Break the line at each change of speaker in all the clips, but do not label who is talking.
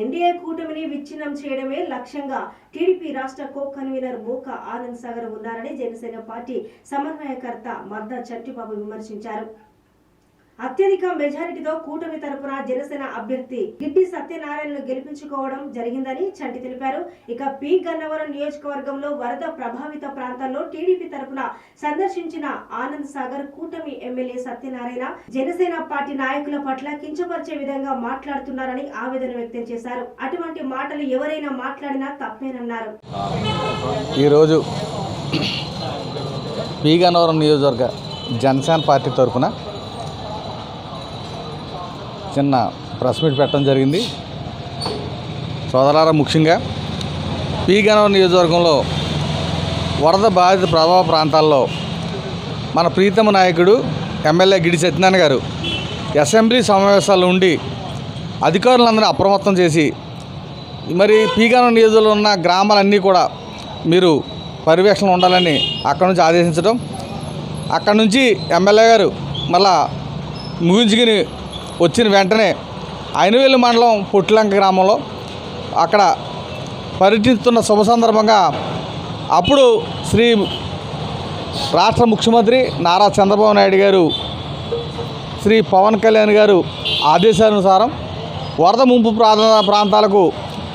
NDA కూటమిని విచ్ఛిన్నం చేయడమే లక్ష్యంగా టీడీపీ రాష్ట్ర కో కన్వీనర్ మూక ఆనంద్ సాగర్ ఉన్నారని జనసేన పార్టీ సమన్వయకర్త మద్దా చట్టిబాబు విమర్శించారు. అత్యధిక మెజారిటీతో కూటమి తరపున జనసేన అభ్యర్థి గిడ్డి సత్యనారాయణను గెలిపించుకోవడం జరిగిందని చంటి తెలిపారు. ఇక పి. గన్నవరం నియోజకవర్గంలో వరద ప్రభావిత ప్రాంతాల్లో టీడీపీ తరపున సందర్శించిన ఆనంద్ సాగర్ కూటమి ఎమ్మెల్యే సత్యనారాయణ జనసేన పార్టీ నాయకుల పట్ల కించపరిచే విధంగా మాట్లాడుతున్నారని ఆవేదన వ్యక్తం చేశారు. అటువంటి మాటలు ఎవరైనా మాట్లాడినా తప్పేనన్నారు.
ఈరోజు పీగనవరం నియోజకవర్గ జనసేన పార్టీ తరఫున చిన్న ప్రెస్ మీట్ పెట్టడం జరిగింది. సోదరారా ముఖ్యంగా పీగనవరం నియోజకవర్గంలో వరద బాధిత ప్రభావ ప్రాంతాల్లో మన ప్రీతమ నాయకుడు ఎమ్మెల్యే గిడి సత్యనారాయణ గారు అసెంబ్లీ సమావేశాల్లో ఉండి అధికారులందరినీ అప్రమత్తం చేసి మరి పీగానం నియోజకవర్గంలో ఉన్న గ్రామాలన్నీ కూడా మీరు పర్యవేక్షణ ఉండాలని అక్కడి నుంచి ఆదేశించడం. అక్కడి నుంచి ఎమ్మెల్యే గారు మళ్ళా ముగించుకుని వచ్చిన వెంటనే ఐనవేలు మండలం పుట్లంక గ్రామంలో అక్కడ పర్యటిస్తున్న శుభ సందర్భంగా అప్పుడు శ్రీ రాష్ట్ర ముఖ్యమంత్రి నారా చంద్రబాబు నాయుడు గారు శ్రీ పవన్ కళ్యాణ్ గారు ఆదేశానుసారం వరద ముంపు ప్రాంత ప్రాంతాలకు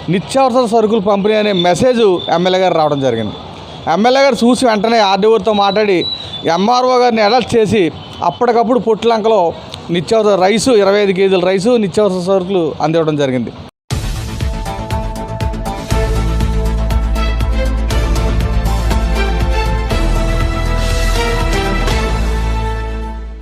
నిత్యావసర సరుకులు పంపిణీ అనే మెసేజ్ ఎమ్మెల్యే గారు రావడం జరిగింది. ఎమ్మెల్యే గారు చూసి వెంటనే ఆర్డీఓతో మాట్లాడి ఎంఆర్ఓ గారిని అడల్ట్ చేసి అప్పటికప్పుడు పొట్టిలంకలో నిత్యావసర రైసు ఇరవై ఐదు కేజీల రైసు నిత్యావసర సరుకులు అందివ్వడం జరిగింది.